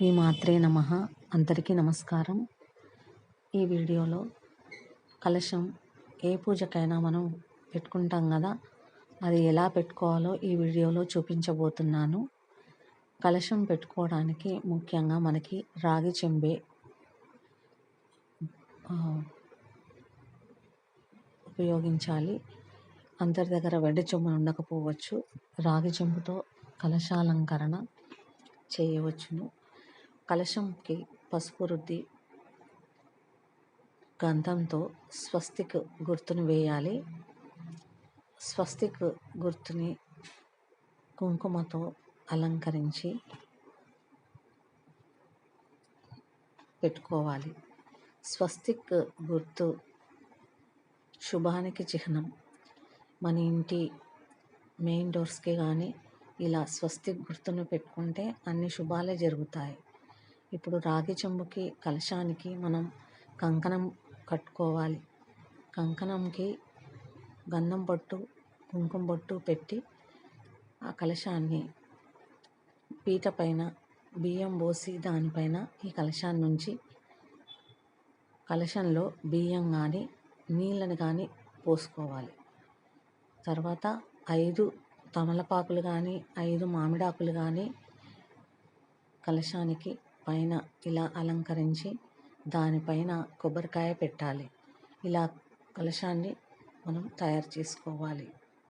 శ్రీమాత్రే నమ. అందరికీ నమస్కారం. ఈ వీడియోలో కలశం ఏ పూజకైనా మనం పెట్టుకుంటాం కదా అది ఎలా పెట్టుకోవాలో ఈ వీడియోలో చూపించబోతున్నాను. కలశం పెట్టుకోవడానికి ముఖ్యంగా మనకి రాగి చెంబే ఉపయోగించాలి. అందరి దగ్గర వెండి చెంబు ఉండకపోవచ్చు. రాగి చెంబుతో కలశాలంకరణ చేయవచ్చును. కలశంకి పసుపు రుద్ది గంధంతో స్వస్తిక్ గుర్తును వేయాలి. స్వస్తిక్ గుర్తుని కుంకుమతో అలంకరించి పెట్టుకోవాలి. స్వస్తిక్ గుర్తు శుభానికి చిహ్నం. మన ఇంటి మెయిన్ డోర్స్కి కానీ ఇలా స్వస్తిక్ గుర్తును పెట్టుకుంటే అన్ని శుభాలే జరుగుతాయి. ఇప్పుడు రాగి చెంబుకి కలశానికి మనం కంకణం కట్టుకోవాలి. కంకణంకి గంధం బొట్టు కుంకుమ బొట్టు పెట్టి ఆ కలశాన్ని పీట పైన బియ్యం పోసి దానిపైన ఈ కలశాన్ని నుంచి కలశంలో బియ్యం కానీ నీళ్ళని కానీ పోసుకోవాలి. తర్వాత ఐదు తమలపాకులు కానీ ఐదు మామిడాకులు కానీ కలశానికి పైన ఇలా అలంకరించి దానిపైన కొబ్బరికాయ పెట్టాలి. ఇలా కలశాన్ని మనం తయారు చేసుకోవాలి.